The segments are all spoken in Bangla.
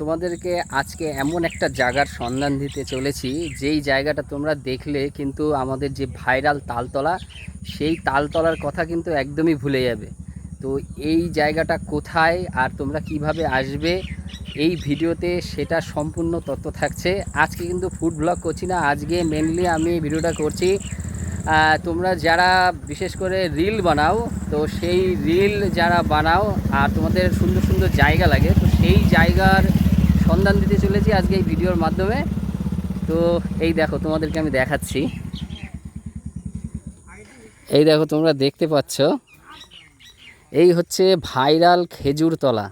তোমাদেরকে আজকে এমন একটা জায়গার সন্ধান দিতে চলেছি, যেই জায়গাটা তোমরা দেখলে কিন্তু আমাদের যে ভাইরাল তালতলা, সেই তালতলার কথা কিন্তু একদমই ভুলে যাবে। তো এই জায়গাটা কোথায় আর তোমরা কীভাবে আসবে, এই ভিডিওতে সেটা সম্পূর্ণ তথ্য থাকছে। আজকে কিন্তু ফুড ব্লগ করছি না, আজকে মেনলি আমি ভিডিওটা করছি তোমরা যারা বিশেষ করে রিল বানাও, তো সেই রিল যারা বানাও আর তোমাদের সুন্দর সুন্দর জায়গা লাগে, তো সেই জায়গার সন্ধান দিতে চলেছি আজকে এই ভিডিওর মাধ্যমে। তো এই দেখো, তোমাদেরকে আমি দেখাচ্ছি। এই দেখো, তোমরা দেখতে পাচ্ছ। এই হচ্ছে ভাইরাল খেজুরতলা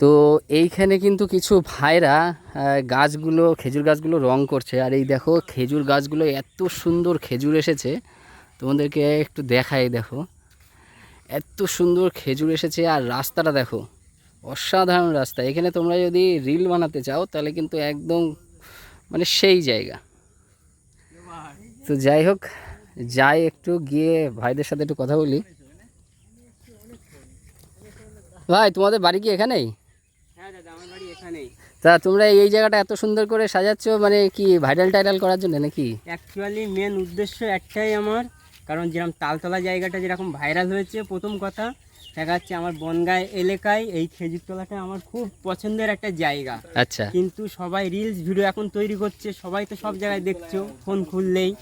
তো এইখানে কিন্তু কিছু ভাইরা গাছগুলো, খেজুর গাছগুলো রং করছে। আর এই দেখো, খেজুর গাছগুলো এত সুন্দর খেজুর এসেছে। তোমাদেরকে একটু দেখাই, দেখো। এত সুন্দর খেজুর এসেছে। আর রাস্তাটা দেখো অসাধারণ রাস্তা। এখানে তোমরা যদি রিল বানাতে চাও তাহলে কিন্তু একদম মানে সেই জায়গা। তো যাই হোক যাই একটু গিয়ে ভাইদের সাথে একটু কথা বলি। ভাই তোমাদের বাড়ি কি এখানেই? হ্যাঁ বাড়ি এখানেই। তা তোমরা এই জায়গাটা এত সুন্দর করে সাজাচ্ছ মানে কি ভাইরাল টাইরাল করার জন্য নাকি? অ্যাকচুয়ালি মেন উদ্দেশ্য একটাই আমার কারণ যেরকম তালতলা জায়গাটা যেরকম ভাইরাল হয়েছে প্রথম কথা দেখা যাচ্ছে আমার বনগাঁ এলাকায় এই খেজুরতলাটা আমার খুব পছন্দের একটা জায়গা। আচ্ছা। কিন্তু সবাই রিলস ভিডিও এখন তৈরি করছে সবাই তো সব জায়গায় দেখছ ফোন খুললেই।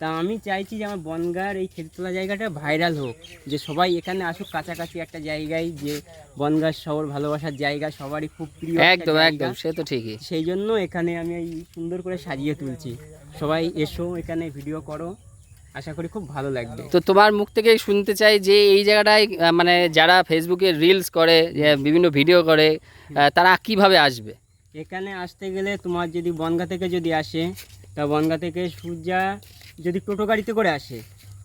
তা আমি চাইছি যে আমার বনগাঁর এই খেজুরতলা জায়গাটা ভাইরাল হোক যে সবাই এখানে আসুক কাছাকাছি একটা জায়গায় যে বনগাঁ শহর ভালোবাসার জায়গা সবারই খুব প্রিয় একদম একদম সে তো ঠিকই। সেই জন্য এখানে আমি এই সুন্দর করে সাজিয়ে তুলছি। সবাই এসো এখানে ভিডিও করো। আশা করি খুব ভালো লাগবে। তো তোমার মুখ থেকে শুনতে চাই যে এই জায়গাটায় মানে যারা ফেসবুকে রিলস করে বিভিন্ন ভিডিও করে তারা কীভাবে আসবে? এখানে আসতে গেলে তোমার যদি বনগা থেকে যদি আসে তা বনগা থেকে সূর্যা যদি টোটো গাড়িতে করে আসে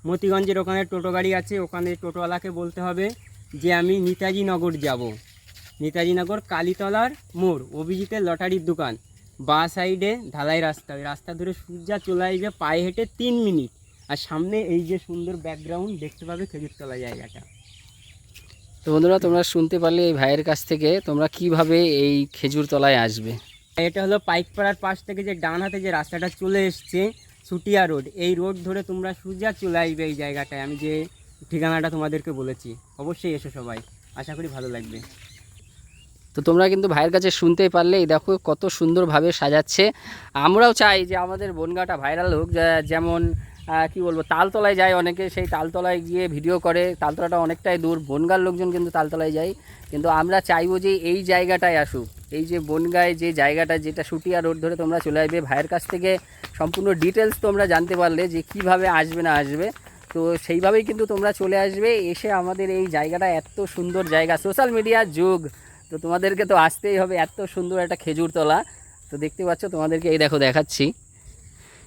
মতিগঞ্জের ওখানে টোটো গাড়ি আছে ওখানে টোটোওয়ালাকে বলতে হবে যে আমি নেতাজি নগর যাব। নেতাজি নগর কালীতলার মোড় অভিজিতের লটারির দোকান। বা সাইডে ঢালাই রাস্তা ওই রাস্তা ধরে সূর্যা চলে আসবে পায়ে হেঁটে তিন মিনিট। আর সামনে এই যে সুন্দর ব্যাকগ্রাউন্ড দেখতে পাবে খেজুরতলা জায়গাটা। তো বন্ধুরা তোমরা শুনতে পারলে এই ভাইয়ের কাছ থেকে তোমরা কীভাবে এই খেজুর তলায় আসবে। এটা হলো পাইকপাড়ার পাশ থেকে যে ডান হাতে যে রাস্তাটা চলে এসছে সুটিয়া রোড। এই রোড ধরে তোমরা সোজা চলে আসবে এই জায়গাটায়। আমি যে ঠিকানাটা তোমাদেরকে বলেছি অবশ্যই এসো সবাই। আশা করি ভালো লাগবে। তো তোমরা কিন্তু ভাইয়ের কাছে শুনতেই পারলে দেখো কত সুন্দরভাবে সাজাচ্ছে। আমরাও চাই যে আমাদের বনগাটা ভাইরাল হোক যেমন কি বলব, তালতলায় যায় অনেকে, সেই তালতলায় গিয়ে ভিডিও করে। তালতলাটা অনেকটাই দূর, বনগার লোকজন কিন্তু তালতলায় যায়। কিন্তু আমরা চাইব যে এই জায়গাটায় আসুক। এই যে বনগায় যে জায়গাটা, যেটা সুটিয়া রোড ধরে তোমরা চলে আসবে, ভাইয়ের কাছ থেকে সম্পূর্ণ ডিটেলস তোমরা জানতে পারলে যে কীভাবে আসবে না আসবে। তো সেইভাবেই কিন্তু তোমরা চলে আসবে। এসে আমাদের এই জায়গাটা এত সুন্দর জায়গা সোশ্যাল মিডিয়ার যুগ। তো তোমাদেরকে তো আসতেই হবে, এত সুন্দর একটা খেজুর তলা তো দেখতে পাচ্ছ, তোমাদেরকে এই দেখো দেখাচ্ছি।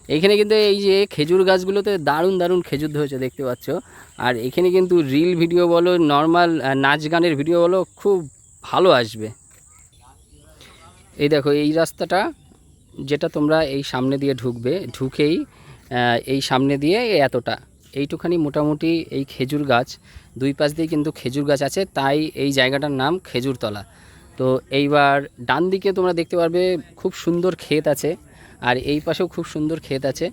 এইখানে কিন্তু এই যে খেজুর গাছগুলোতে দারুণ দারুণ খেজুর ধরেছে, দেখতে পাচ্ছ। আর এখানে কিন্তু রিল ভিডিও বলো, নর্মাল নাচ গানের ভিডিও বলো, খুব ভালো আসবে। এই দেখো, এই রাস্তাটা যেটা তোমরা এই সামনে দিয়ে ঢুকবে, ঢুকেই এই সামনে দিয়ে এতটা। এইটুখানি মোটামুটি এই খেজুর গাছ, দুই পাশ দিয়ে কিন্তু খেজুর গাছ আছে, তাই এই জায়গাটার নাম খেজুরতলা। তো এইবার ডান দিকে তোমরা দেখতে পারবে, খুব সুন্দর ক্ষেত আছে। আর এই পাশেও খুব সুন্দর ক্ষেত আছে।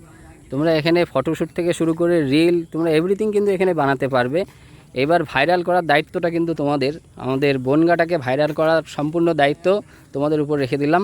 তোমরা এখানে ফটোশ্যুট থেকে শুরু করে রিল তোমরা এভরিথিং কিন্তু এখানে বানাতে পারবে। এবার ভাইরাল করার দায়িত্বটা কিন্তু তোমাদের। আমাদের বনগাটাকে ভাইরাল করার সম্পূর্ণ দায়িত্ব তোমাদের উপর রেখে দিলাম।